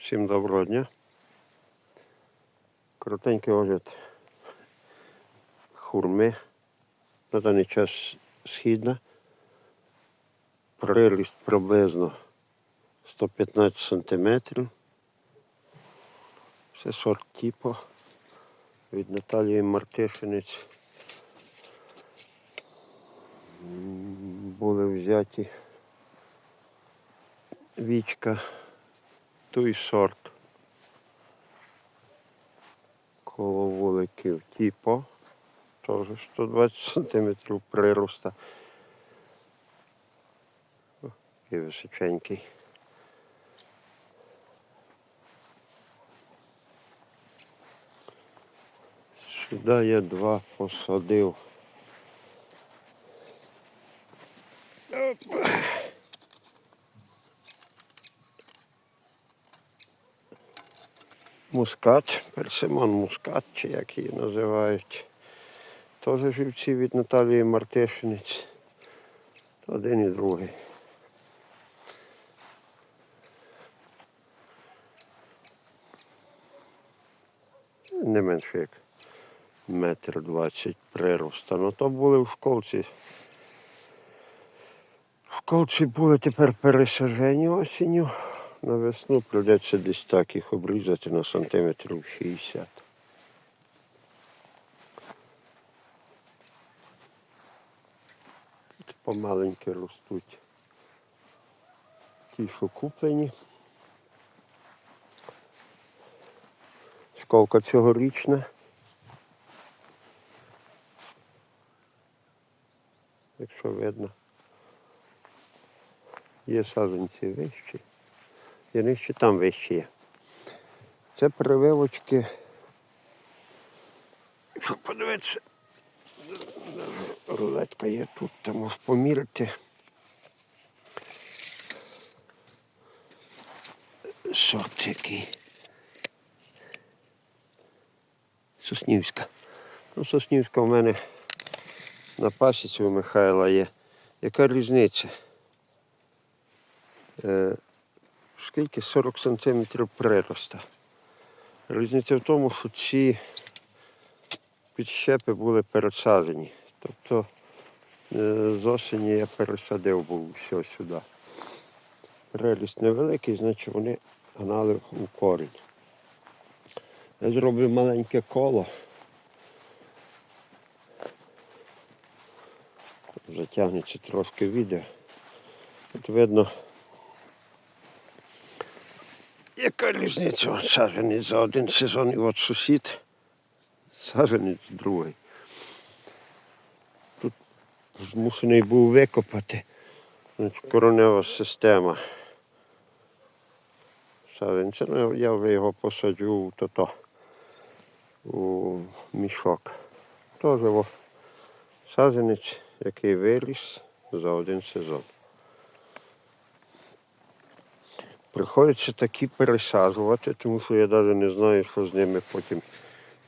Всім доброго дня. Коротенький огляд хурми. На даний час східна. Приріст приблизно 115 см. Це сорт типу від Наталії Мартишинець. Були взяті вічка той сорт коло вуликів типу, теж 120 см прироста. Такий височенький. Сюди я два посадив. Мускат, персимон мускат, чи як її називають. Теж живці від Наталії Мартишинець. Один і другий. Не менше як метр двадцять прироста. Ну то були в школці. В школці були тепер пересажені осінню. На весну прийдеться десь так їх обрізати на сантиметрів 60. Тут помаленьки ростуть ті, що куплені. Школка цьогорічна. Якщо видно. Є саджанці вищі. Є нижче там вищі є. Це прививочки. Якщо подивитися, рулетка є тут, тому поміряти. Сорт який. Соснівська. Ну, Соснівська в мене на пасіці у Михайла є. Яка різниця? Скільки 40 см прироста. Різниця в тому, що ці підщепи були пересаджені. Тобто е, з осені я пересадив був все сюди. Приріст невеликий, значить вони гнали у корінь. Я зробив маленьке коло. Затягнеться трошки відео. Тут видно яка різниця? Саженець за один сезон і от сусід, саженець другий. Тут змушений був викопати коронева система. Саженця, ну я вже його посаджу у то у мішок. Теж саженець, який виріс за один сезон. Приходиться такі пересаджувати, тому що я навіть не знаю, що з ними потім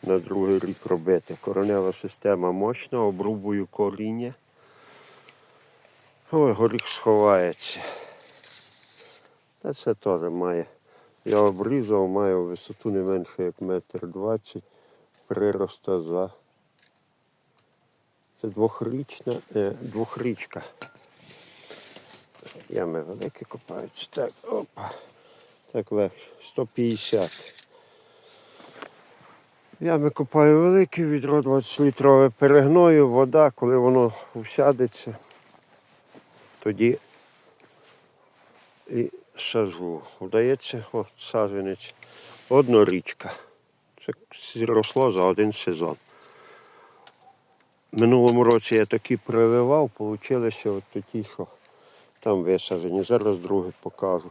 на другий рік робити. Коренева система мощна, обрубую коріння. Ой, горіх сховається. Та це теж має. Я обрізав, має висоту не менше як метр двадцять. Прироста за. Це двохрічна, е, двохрічка. Ями великі копаються. Так, опа. Так легше. 150. Ями копаю великі, відро 20-літрове перегною, вода, коли воно всядеться, тоді і сажу. Вдається, от саджанець. Однорічка. Це росло за один сезон. Минулому році я такі прививав, получилися от такі, що там висаджені. Зараз другий покажу.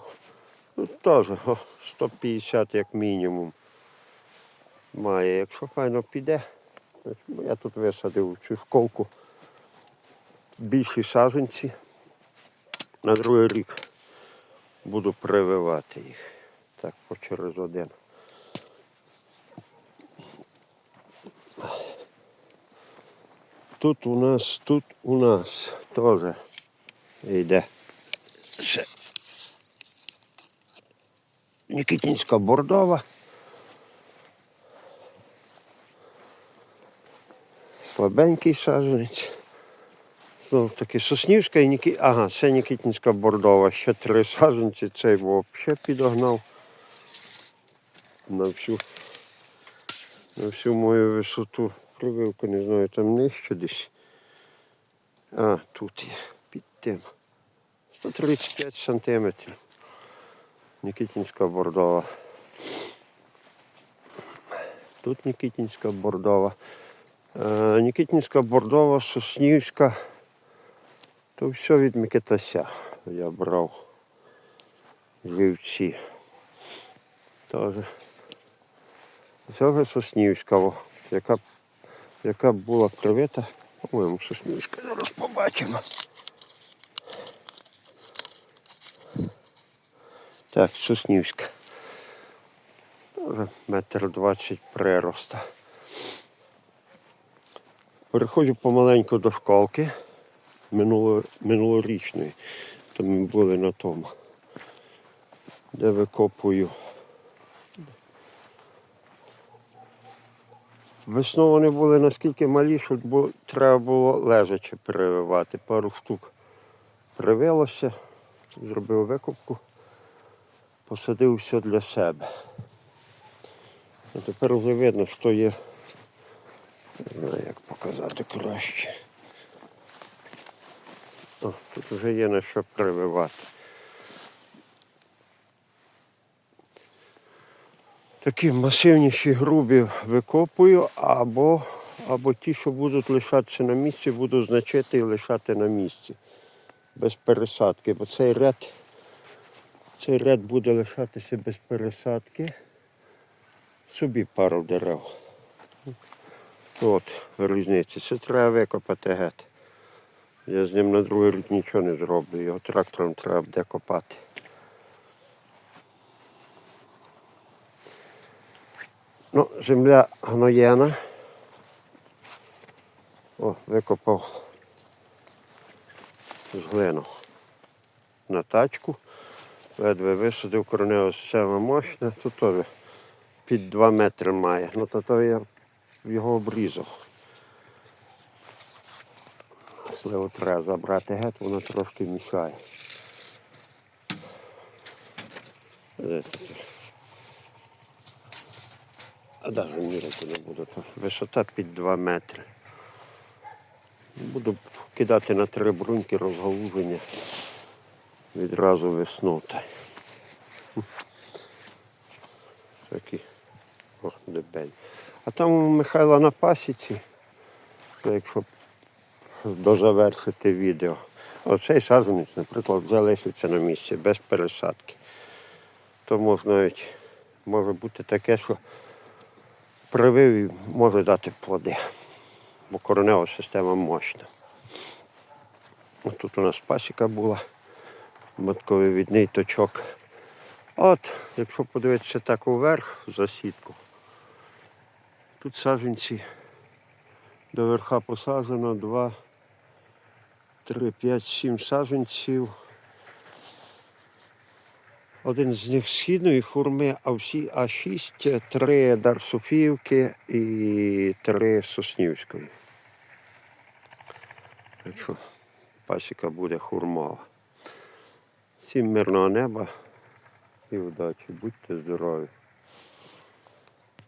Тут теж 150 як мінімум має. Якщо файно піде, ну, я тут висадив чишковку більші саджанці. На другий рік буду прививати їх. Так, по через один. Тут у нас, тут у нас теж йде Нікітінська бордова. Слабенький саджанець. Знову таки Соснівська і Нікі... Ага, це Нікітінська бордова. Ще три саджанці, цей взагалі підогнав на всю, на всю мою висоту. Прививку, не знаю, там нижче десь. А, тут є, під тим. 135 сантиметрів. Нікітінська бордова. Тут Нікітінська бордова. Е, Нікітінська бордова, Соснівська. То все від Микитася я брав. Живці. Тоже. Цього Соснівського, яка, яка була привита. По-моєму, Соснівська. Зараз побачимо. Так, Соснівська. Метр двадцять прироста. Переходжу помаленьку до школки минуло, минулорічної. То ми були на тому, де викопую. Весною вони були наскільки малі, що треба було лежачи прививати. Пару штук привилося, зробив викопку, посадив все для себе. А тепер вже видно, що є. Не знаю, як показати краще. О, тут вже є на що прививати. Такі масивніші грубі викопую, або, або ті, що будуть лишатися на місці, буду значити і лишати на місці. Без пересадки. Бо цей ряд, цей ряд буде лишатися без пересадки. Собі пару дерев. От різниця. Це треба викопати геть. Я з ним на другий рік нічого не зроблю. Його трактором треба буде копати. Ну, земля гноєна. О, викопав з глину на тачку. Ледве висадив коренева система мощна. Тут теж під 2 метри має. Ну то, то я його обрізав. Сливу треба забрати геть, воно трошки мішає. А навіть міряти не буду. То висота під 2 метри. Буду кидати на три бруньки розгалуження відразу весну. Та й. Хм. Такі. О, дебель. А там у Михайла на пасіці, якщо дозавершити відео. Оцей саджанець, наприклад, залишиться на місці без пересадки. То можна навіть може бути таке, що привив і може дати плоди. Бо коренева система мощна. Тут у нас пасіка була, матковий відний точок. От, якщо подивитися так уверх за сітку, тут саджанці до верха посаджено 2, 3, 5, 7 саджанців. Один з них східної хурми, а всі А6, три Дарсофіївки і три Соснівської. Так що пасіка буде хурмова. Всім мирного неба і удачі. Будьте здорові!